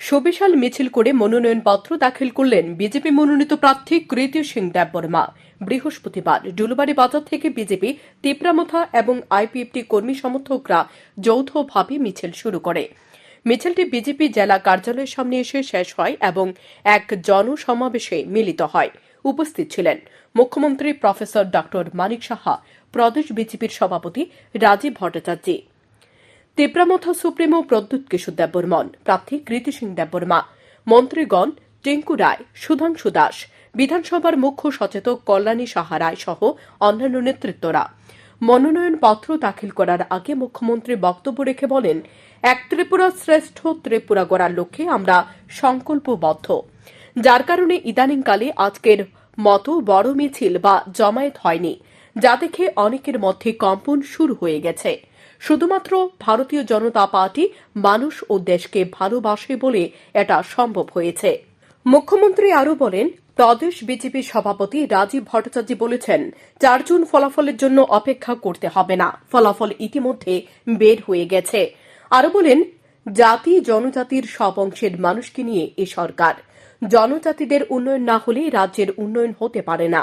সুবিশাল মিছিল করে মনোনয়নপত্র দাখিল করলেন বিজেপি মনোনীত প্রার্থী কৃতি সিং দেববর্মা। বৃহস্পতিবার ডুলুবাড়ি বাজার থেকে বিজেপি, তিপ্রামথা এবং আইপিএফটি কর্মী সমর্থকরা যৌথভাবে মিছিল শুরু করে। মিছিলটি বিজেপি জেলা কার্যালয়ের সামনে এসে শেষ হয় এবং এক জনসমাবেশে মিলিত হয়। উপস্থিত ছিলেন মুখ্যমন্ত্রী প্রফেসর ডক্টর মানিক সাহা, প্রদেশ বিজেপির সভাপতি রাজীব ভট্টাচার্য। তিপ্রামথা সুপ্রিমো প্রদ্যুৎ কিশোর দেববর্মন, প্রার্থী কৃতি সিং দেববর্মা, মন্ত্রীগণ টিঙ্কু রায়, সুধাংশু দাস, বিধানসভার মুখ্য সচেতক কল্যাণী সাহা রায় সহ অন্যান্য নেতৃত্বরা। মনোনয়ন মনোনয়নপত্র দাখিল করার আগে মুখ্যমন্ত্রী বক্তব্য রেখে বলেন, এক ত্রিপুরা শ্রেষ্ঠ ত্রিপুরা গড়ার লক্ষ্যে আমরা সংকল্পবদ্ধ। যার কারণে ইদানিংকালে আজকের মতো বড় মিছিল বা জমায়েত হয়নি, যা দেখে অনেকের মধ্যে কম্পন শুরু হয়ে গেছে। শুধুমাত্র ভারতীয় জনতা পার্টি মানুষ ও দেশকে ভালোবাসে বলে এটা সম্ভব হয়েছে। মুখ্যমন্ত্রী আরও বলেন, প্রদেশ বিজেপি সভাপতি রাজীব ভট্টাচার্য বলেছেন, চার জুন ফলাফলের জন্য অপেক্ষা করতে হবে না। ফলাফল ইতিমধ্যে বের হয়ে গেছে। আরও বলেন, জাতি জনজাতির সব অংশের মানুষকে নিয়ে এ সরকার। জনজাতিদের উন্নয়ন না হলে রাজ্যের উন্নয়ন হতে পারে না।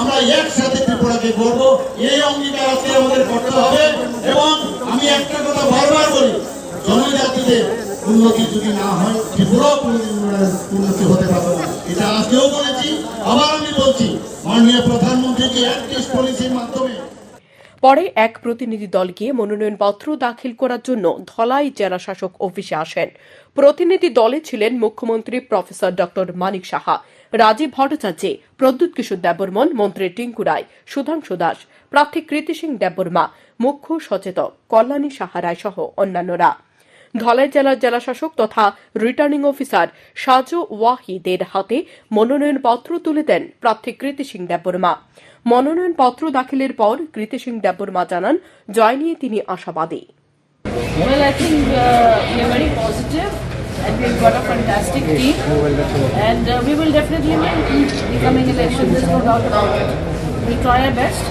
আমরা একসাথে ত্রিপুরাকে করব এই অঙ্গীকার আজকে আমাদের করতে হবে এবং আমি একটা কথা বারবার বলি জনজাতিদের উন্নতি যদি না হয় ত্রিপুরাও কোনোদিন উন্নতি হতে পারবে না। এটা আজকেও বলেছি, আবার আমি বলছি, মাননীয় প্রধানমন্ত্রীকে অ্যাক্টিভ পলিসির মাধ্যমে পরে এক প্রতিনিধি দল গিয়ে মনোনয়নপত্র দাখিল করার জন্য ধলাই জেলা শাসক অফিসে আসেন। প্রতিনিধি দলে ছিলেন মুখ্যমন্ত্রী প্রফেসর ড মানিক সাহা, রাজীব ভট্টাচার্য প্রদ্যুৎ কিশোর দেববর্মন, মন্ত্রী টিঙ্কু রায়, সুধাংশু দাস, প্রার্থী কৃতি সিং দেববর্মা, মুখ্য সচেতক কল্যাণী সাহা রায় সহ অন্যান্যরা। ধলাই জেলার জেলাশাসক তথা রিটার্নিং অফিসার সাজু ওয়াহিদের হাতে মনোনয়নপত্র তুলে দেন প্রার্থী কৃতি সিং দেববর্মা মনোনয়নপত্র দাখিলের পর কৃতি সিং দেববর্মা জানান জয় নিয়ে তিনি আশাবাদী Well, I think uh, we are very positive and we've got a fantastic team and uh, we will definitely win the coming election. There's no doubt about it. We'll try our best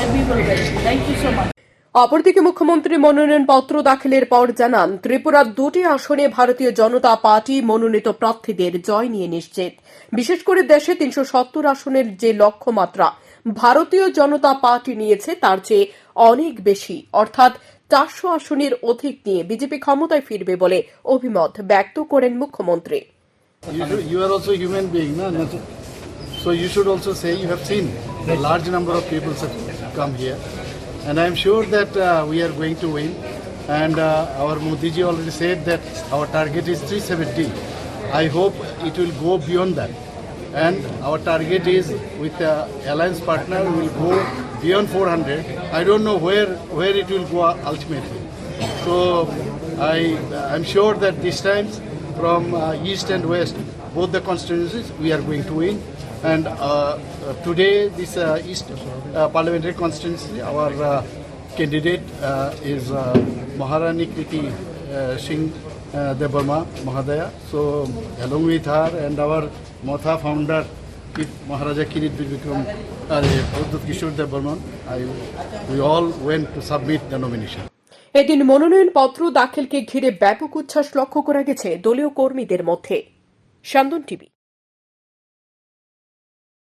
and we will win. Thank you so much. অপরদিকে মুখ্যমন্ত্রী মনোনয়নপত্র দাখিলের পর জানান ত্রিপুরার দুটি আসনে ভারতীয় জনতা পার্টি মনোনীত প্রার্থীদের জয় নিয়ে নিশ্চিত। বিশেষ করে দেশে তিনশো সত্তর আসনের যে লক্ষ্যমাত্রা ভারতীয় জনতা পার্টি নিয়েছে তার চেয়ে অনেক বেশি। অর্থাৎ চারশো আসনের অধিক নিয়ে বিজেপি ক্ষমতায় ফিরবে বলে অভিমত ব্যক্ত করেন মুখ্যমন্ত্রী? So you should also say you have seen a large number of people have come here, and I am sure that uh, we are going to win. And uh, our Modi ji already said that our target is 370. I hope it will go beyond that. And our target is with the alliance partner will go beyond 400. I don't know where where it will go ultimately. So I I'm sure that this time from uh, east and west, both the constituencies, we are going to win. And uh, uh, today, this uh, east uh, parliamentary constituency, our uh, candidate uh, is uh, Maharani Kriti uh, Singh uh, Debarma Mahadaya. So along with her and our Motha founder, Maharaja Kirit Vikram uh, Kishore Debarman, I, we all went to submit the nomination. এদিন মনোনয়নপত্র দাখিলকে ঘিরে ব্যাপক উচ্ছ্বাস লক্ষ্য করা গেছে দলীয় কর্মীদের মধ্যে সান্দন টিভি